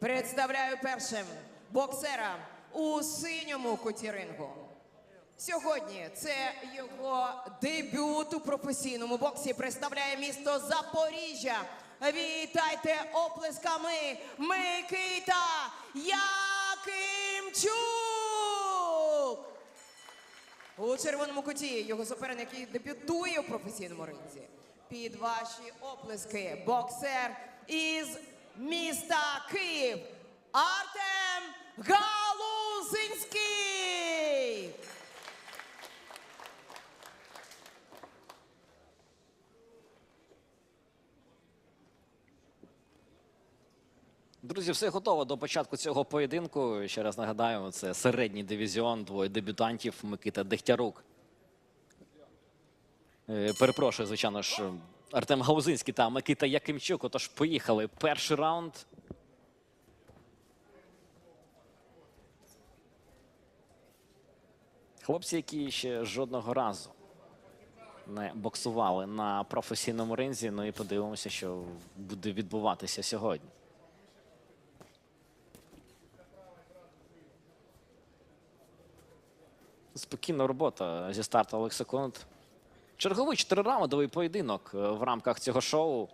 Представляю першим боксера у синьому куті рингу. Сьогодні це його дебют у професійному боксі. Представляє місто Запоріжжя. Вітайте оплесками Микита Якимчук! У червоному куті його суперник, який дебютує у професійному ринзі. Під ваші оплески боксер із міста Київ Артем Галузинський. Друзі, все готово до початку цього поєдинку. Ще раз нагадаю, це середній дивізіон, двоє дебютантів Микита Дегтярук. Е, Перепрошую, звичайно ж, Артем Гаузинський та Микита Якимчук. Отож, поїхали. Перший раунд. Хлопці, які ще жодного разу не боксували на професійному ринзі. Ну і подивимося, що буде відбуватися сьогодні. Спокійна робота зі стартових секунд. Черговий чотирираундовий поєдинок е, в рамках цього шоу.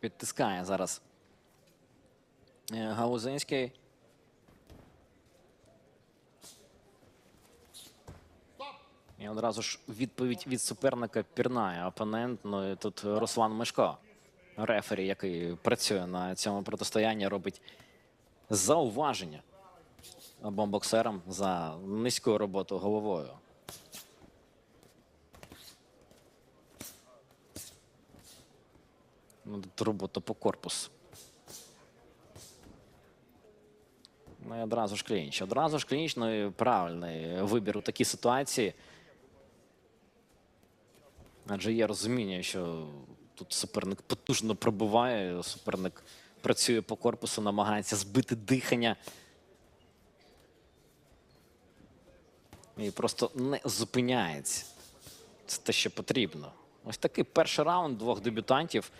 Підтискає зараз е, Гаузинський. І одразу ж відповідь від суперника пірнає опонент. Ну і тут Руслан Мишко, рефері, який працює на цьому протистоянні, робить зауваження обом боксерам за низьку роботу головою. Ну, робота по корпусу. Ну і одразу ж клінч. Одразу ж клінч, ну і правильний вибір у такій ситуації. Адже є розуміння, що тут суперник потужно пробиває, суперник працює по корпусу, намагається збити дихання. І просто не зупиняється. Це те, що потрібно. Ось такий перший раунд двох дебютантів.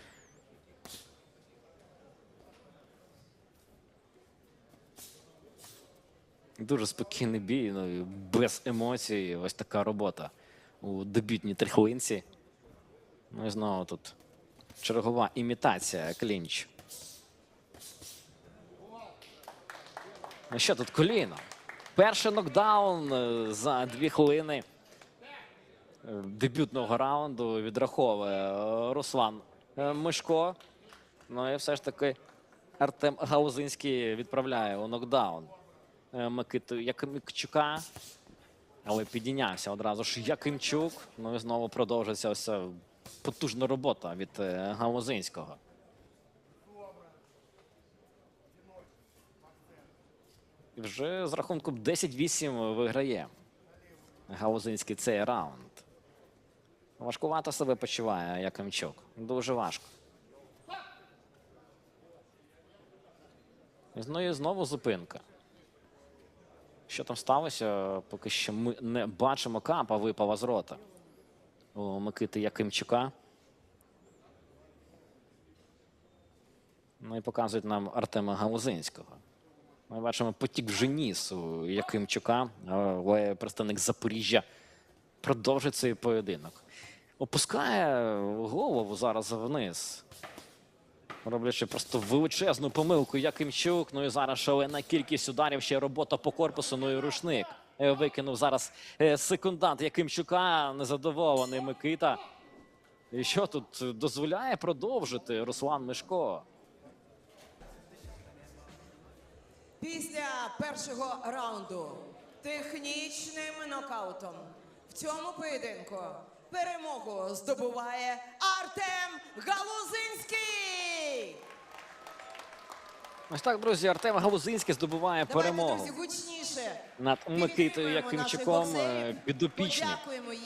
Дуже спокійний бій, ну, без емоцій. Ось така робота у дебютній трихлинці. Ну і знову тут чергова імітація клінч. Ну що тут коліно? Перший нокдаун е, за дві хвилини дебютного раунду відраховує е, Руслан е, Мишко. Ну і все ж таки Артем Гаузинський відправляє у нокдаун Микиту Якимчука. Але підійнявся одразу ж Якимчук. Ну і знову продовжується ось потужна робота від Гаузинського. Вже з рахунком 10-8 виграє Гаузинський цей раунд. Важкувато себе почуває Якимчук. Дуже важко. Ну і знову зупинка. Що там сталося, поки що ми не бачимо капа випала з рота у Микити Якимчука. Ну і показують нам Артема Гаузинського. Ми бачимо потік вже ніс у Якимчука, але представник Запоріжжя продовжить цей поєдинок. Опускає голову зараз вниз. Роблячи просто величезну помилку Якимчук. Ну і зараз шалена кількість ударів, ще робота по корпусу, ну і рушник. Е, Викинув зараз е, секундант Якимчука, незадоволений Микита. І що тут дозволяє продовжити Руслан Мишко? Після першого раунду технічним нокаутом в цьому поєдинку перемогу здобуває Артем Галузинський. Ось так, друзі, Артем Галузинський здобуває Давайте, перемогу друзі, гучніше над Микитою підтримуємо наших Якимчуком. боксерів, Е, Подякуємо їм.